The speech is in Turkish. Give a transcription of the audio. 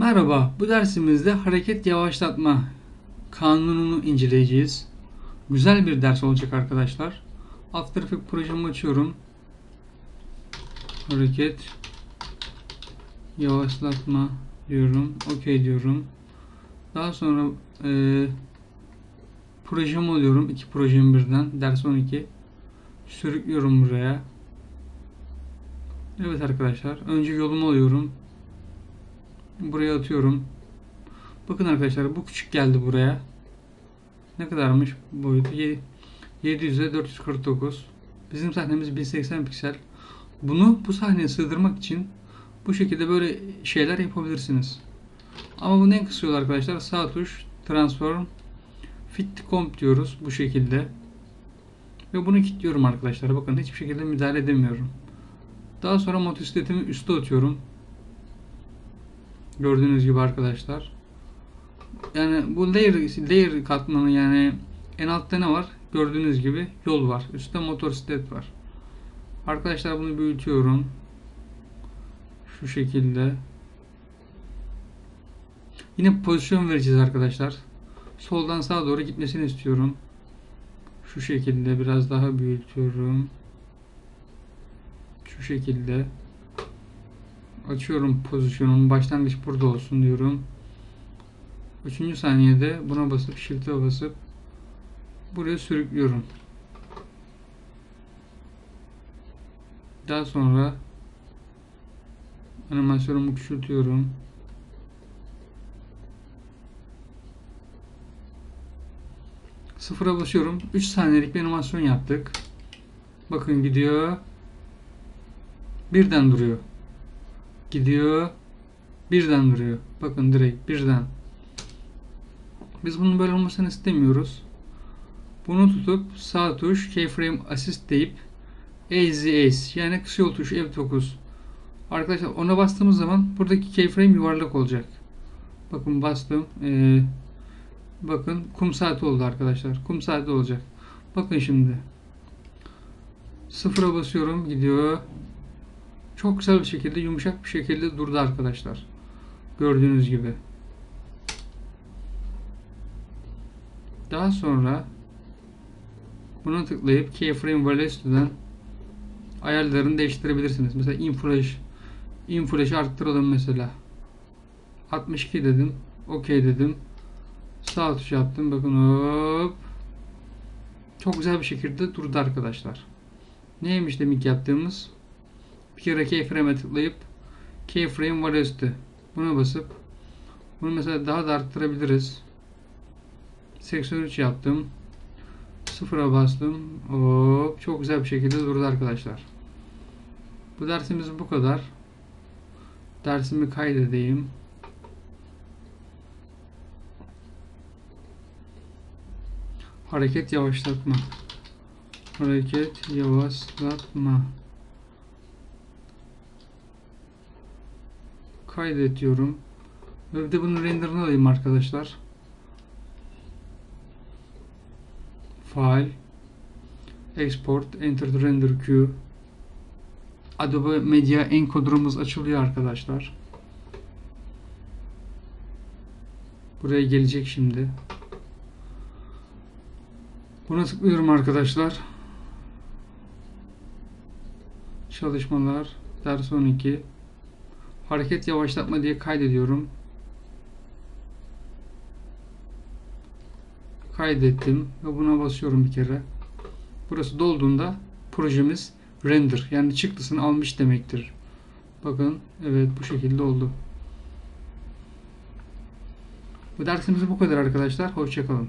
Merhaba, bu dersimizde hareket yavaşlatma kanununu inceleyeceğiz. Güzel bir ders olacak arkadaşlar. After Effects projemi açıyorum. Hareket yavaşlatma diyorum. OK diyorum. Daha sonra e, projemi alıyorum. iki projemi birden. Ders 12. Sürüklüyorum buraya. Evet arkadaşlar. Önce yolumu alıyorum. Buraya atıyorum. Bakın arkadaşlar bu küçük geldi buraya. Ne kadarmış boyutu? 700'e 449. Bizim sahnemiz 1080 piksel. Bunu bu sahneye sığdırmak için bu şekilde böyle şeyler yapabilirsiniz. Ama bunun en kısa yolu arkadaşlar sağ tuş transform fit comp diyoruz bu şekilde. Ve bunu kilitliyorum arkadaşlar. Bakın hiçbir şekilde müdahale edemiyorum. Daha sonra motosikletimi üste atıyorum. Gördüğünüz gibi arkadaşlar. Yani bu layer, layer katmanı yani en altta ne var? Gördüğünüz gibi yol var. Üstte motosiklet var. Arkadaşlar bunu büyütüyorum. Şu şekilde. Yine pozisyon vereceğiz arkadaşlar. Soldan sağa doğru gitmesini istiyorum. Şu şekilde biraz daha büyütüyorum. Şu şekilde. Açıyorum pozisyonumu. Başlangıç burada olsun diyorum. Üçüncü saniyede buna basıp shift'e basıp buraya sürüklüyorum. Daha sonra animasyonumu küçültüyorum. Sıfıra basıyorum. 3 saniyelik bir animasyon yaptık. Bakın gidiyor. Birden duruyor. Gidiyor. Birden duruyor. Bakın direkt birden. Biz bunun böyle olmasını istemiyoruz. Bunu tutup sağ tuş keyframe assist deyip easy ace yani kısa yol tuşu F9 Arkadaşlar ona bastığımız zaman buradaki keyframe yuvarlak olacak. Bakın bastım. Ee, bakın kum saati oldu arkadaşlar. Kum saati olacak. Bakın şimdi. Sıfıra basıyorum. Gidiyor. Çok güzel bir şekilde yumuşak bir şekilde durdu arkadaşlar. Gördüğünüz gibi. Daha sonra buna tıklayıp Keyframe Velocity'den ayarlarını değiştirebilirsiniz. Mesela inflash inflash'ı arttıralım mesela. 62 dedim. OK dedim. Sağ tuş yaptım. Bakın hop. Çok güzel bir şekilde durdu arkadaşlar. Neymiş demek yaptığımız? Bir kere keyframe'e tıklayıp keyframe velocity buna basıp bunu mesela daha da arttırabiliriz. 83 yaptım. Sıfıra bastım. Hop, çok güzel bir şekilde durdu arkadaşlar. Bu dersimiz bu kadar. Dersimi kaydedeyim. Hareket yavaşlatma. Hareket yavaşlatma. Kaydet diyorum. Ve bir de bunun renderını alayım arkadaşlar. File Export Enter the Render Queue Adobe Media Encoder'ımız açılıyor arkadaşlar. Buraya gelecek şimdi. Buna tıklıyorum arkadaşlar. Çalışmalar ders 12 hareket yavaşlatma diye kaydediyorum. Kaydettim ve buna basıyorum bir kere. Burası dolduğunda projemiz render yani çıktısını almış demektir. Bakın evet bu şekilde oldu. Bu dersimiz bu kadar arkadaşlar. Hoşçakalın.